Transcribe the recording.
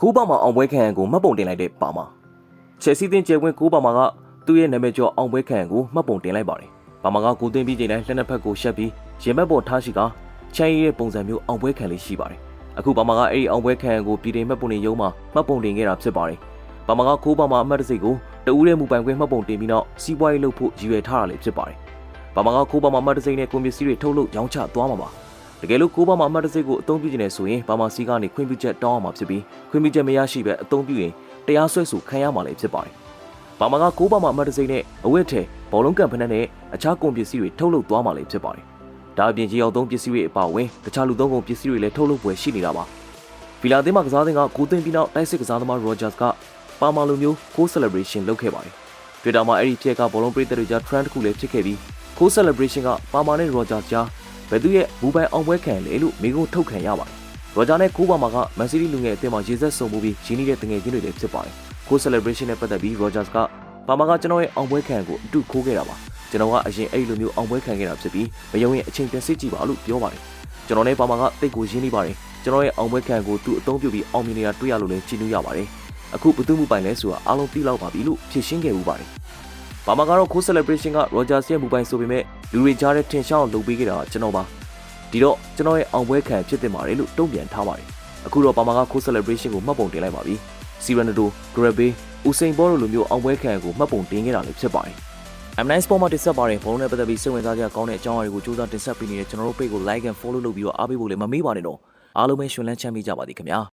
ကိုးပါမှာအောင်ပွဲခံရန်ကိုမှတ်ပုံတင်လိုက်တဲ့ပါမာချက်စီတင်ကျဲခွင်းကိုးပါမာကသူ့ရဲ့နာမည်ကျော်အောင်ပွဲခံရန်ကိုမှတ်ပုံတင်လိုက်ပါတယ်ပါမာကကိုသွင်းပြီးချိန်တိုင်းလက်နှစ်ဖက်ကိုရှက်ပြီးရင်ဘက်ပေါ်ထားရှိကချမ်းရည်ရဲ့ပုံစံမျိုးအောင်ပွဲခံလေးရှိပါတယ်အခုပါမာကအဲ့ဒီအောင်ပွဲခံရန်ကိုပြည်တင်မှတ်ပုံတင်ရုံးမှာမှတ်ပုံတင်ခဲ့တာဖြစ်ပါတယ်ပါမာကကိုးပါမာအမှတ်တစိကိုတဦးရဲ့မူပိုင်ခွင့်မှတ်ပုံတင်ပြီးနောက်စီးပွားရေးလုပ်ဖို့ရည်ရွယ်ထားတာလည်းဖြစ်ပါတယ်ပါမာကကိုးပါမာအမှတ်တစိနဲ့ကွန်ပစ္စည်းတွေထုတ်လုပ်ရောင်းချသွားမှာပါ တကယ်လို့ကိုးပါမှာအမှတ်တစိတ်ကိုအသုံးပြုနေတယ်ဆိုရင်ပါမာစီကနေခွင့်ပြုချက်တောင်းအောင်မှာဖြစ်ပြီးခွင့်ပြုချက်မရရှိပဲအသုံးပြုရင်တရားစွဲဆိုခံရမှာလည်းဖြစ်ပါတယ်။ပါမာကကိုးပါမှာအမှတ်တစိတ်နဲ့အဝတ်ထဲဘောလုံးကန်ဖက်နဲ့အခြားကုန်ပစ္စည်းတွေထုတ်လုပ်သွားမှာလည်းဖြစ်ပါတယ်။ဒါအပြင်ကြီးအောင်သုံးပစ္စည်းတွေအပါအဝင်တခြားလူသုံးကုန်ပစ္စည်းတွေလည်းထုတ်လုပ်ပွဲရှိနေတာပါ။ဗီလာသင်းမှာကစားသင်းကကိုသိန်းပြီးနောက်တိုက်စစ်ကစားသမားရောဂျတ်စ်ကပါမာလိုမျိုးကိုး celebration လုပ်ခဲ့ပါတယ်။ Twitter မှာအဲ့ဒီဖြစ်ကဘောလုံးပရိသတ်တွေကြား trend တစ်ခုလည်းဖြစ်ခဲ့ပြီးကိုး celebration ကပါမာနဲ့ Rogers ကြား ဘယ်သူရဲ့မူပိုင်အောင်ပွဲခံလဲလို့မိကုန်းထုတ်ခံရပါတယ်။ရောဂျာနဲ့ကိုးပါမာကမန်စီးတီးလူငယ်အသင်းမှာရေဆက်စုံမှုပြီးရင်းနှီးတဲ့တငယ်ချင်းတွေလည်းဖြစ်ပါတယ်။ကိုး celebration နဲ့ပတ်သက်ပြီး Rogers ကပါမာကကျွန်တော်ရဲ့အောင်ပွဲခံကိုအတူခိုးခဲ့တာပါ။ကျွန်တော်ကအရင်အဲ့ဒီလိုမျိုးအောင်ပွဲခံခဲ့တာဖြစ်ပြီးမယုံရင်အချိန်ပြန်စစ်ကြည့်ပါလို့ပြောပါတယ်။ကျွန်တော်နဲ့ပါမာကတိတ်ကိုရင်းနှီးပါတယ်။ကျွန်တော်ရဲ့အောင်ပွဲခံကိုသူ့အသုံးပြုပြီးအောင်မြင်နေတာတွေ့ရလို့လည်းကြည်နူးရပါတယ်။အခုဘသူမှုပိုင်လဲဆိုတာအားလုံးသိလောက်ပါပြီလို့ဖြေရှင်းခဲ့ဦးပါတယ်။ ပါမာကတော့ကိုး celebration က Rogers ရဲ့မူပိုင်ဆိုပေမဲ့လူတွေကြားတဲ့ထင်ရှားအောင်လုပ်ပေးခဲ့တာကကျွန်တော်ပါ။ဒီတော့ကျွန်တော်ရဲ့အောင်ပွဲခံဖြစ်တင်ပါတယ်လို့တုံ့ပြန်ထားပါတယ်။အခုတော့ပါမာကကိုး celebration ကိုမှတ်ပုံတင်လိုက်ပါပြီ။ Serenado, Grabbe, Usain Bolt တို့လိုမျိုးအောင်ပွဲခံကိုမှတ်ပုံတင်ခဲ့တာလည်းဖြစ်ပါတယ်။ M9 Sport မှာတင်ဆက်ပါတယ်ဘုံနဲ့ပတ်သက်ပြီးစိတ်ဝင်စားကြကောင်းတဲ့အကြောင်းအရာတွေကိုစူးစမ်းတင်ဆက်ပေးနေတဲ့ကျွန်တော်တို့ page ကို like and follow လုပ်ပြီးတော့အားပေးဖို့လည်းမမေ့ပါနဲ့တော့အားလုံးပဲရှင်လန်းချမ်းမြေ့ကြပါသည်ခင်ဗျာ